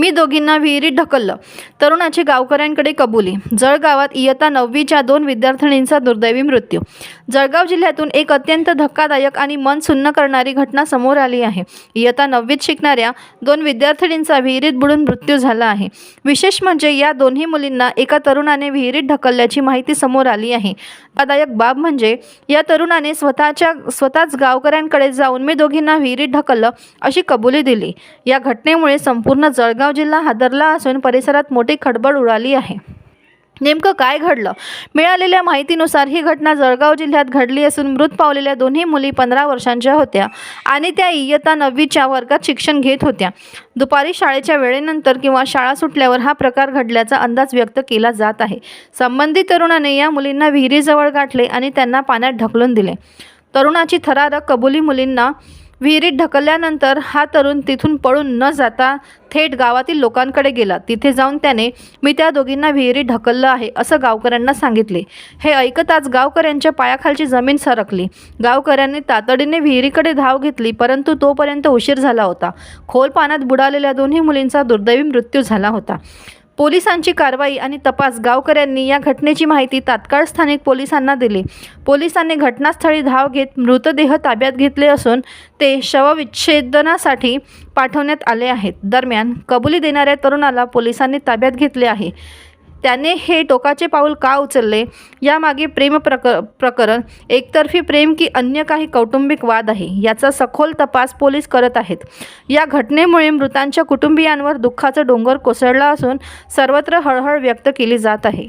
मी दोघींना विहिरीत ढकललं. तरुणाची गावकऱ्यांकडे कबुली. जळगावात इयत्ता नववीच्या दोन विद्यार्थिनींचा दुर्दैवी मृत्यू. जळगाव जिल्ह्यातून एक अत्यंत धक्कादायक आणि मन सुन्न करणारी घटना समोर आली आहे. इयत्ता नववीत शिकणाऱ्या दोन विद्यार्थिनींचा विहिरीत बुडून मृत्यू झाला आहे. विशेष म्हणजे या दोन्ही मुलींना एका तरुणाने विहिरीत ढकलल्याची माहिती समोर आली आहे. धक्कादायक बाब म्हणजे या तरुणाने स्वतःच्या स्वतःच गावकऱ्यांकडे जाऊन मी दोघींना विहिरीत ढकललं अशी कबुली दिली. या घटनेमुळे संपूर्ण जळगाव जिल्हा हादरला असून परिसरात मोठी खडबड उडाली आहे. नेमकं काय घडलं? मिळालेल्या माहितीनुसार ही घटना जळगाव जिल्ह्यात घडली असून मृत पावलेल्या दोन्ही मुली पंधरा वर्षांच्या होत्या आणि त्या इयत्ता नववीच्या वर्गात शिक्षण घेत होत्या. दुपारी शाळेच्या वेळेनंतर किंवा शाळा सुटल्यावर हा प्रकार घडल्याचा अंदाज व्यक्त केला जात आहे. संबंधित तरुणाने या मुलींना विहिरीजवळ गाठले आणि त्यांना पाण्यात ढकलून दिले. तरुणाची थरारक कबुली मुलींना विहिरीत ढकलल्यानंतर हा तरुण तिथून पळून न जाता थेट गावातील लोकांकडे गेला. तिथे जाऊन त्याने मी त्या दोघींना विहिरीत ढकललं आहे असं गावकऱ्यांना सांगितले. हे ऐकताच गावकऱ्यांच्या पायाखालची जमीन सरकली. गावकऱ्यांनी तातडीने विहिरीकडे धाव घेतली परंतु तोपर्यंत उशीर झाला होता. खोल पाण्यात बुडालेल्या दोन्ही मुलींचा दुर्दैवी मृत्यू झाला होता. पोलिसांची कारवाई आणि तपास गावकऱ्यांनी या घटनेची माहिती तात्काळ स्थानिक पोलिसांना दिली. पोलिसांनी घटनास्थळी धाव घेत मृतदेह ताब्यात घेतले असून ते शवविच्छेदनासाठी पाठवण्यात आले आहेत. दरम्यान कबुली देणाऱ्या तरुणाला पोलिसांनी ताब्यात घेतले आहे. त्याने हे टोकाचे पाऊल का उचलले? यामागे प्रेम प्रक प्रकरण एकतर्फी प्रेम की अन्य काही कौटुंबिक वाद आहे याचा सखोल तपास पोलीस करत आहेत. या घटनेमुळे मृतांच्या कुटुंबियांवर दुःखाचा डोंगर कोसळला असून सर्वत्र हळहळ व्यक्त केली जात आहे.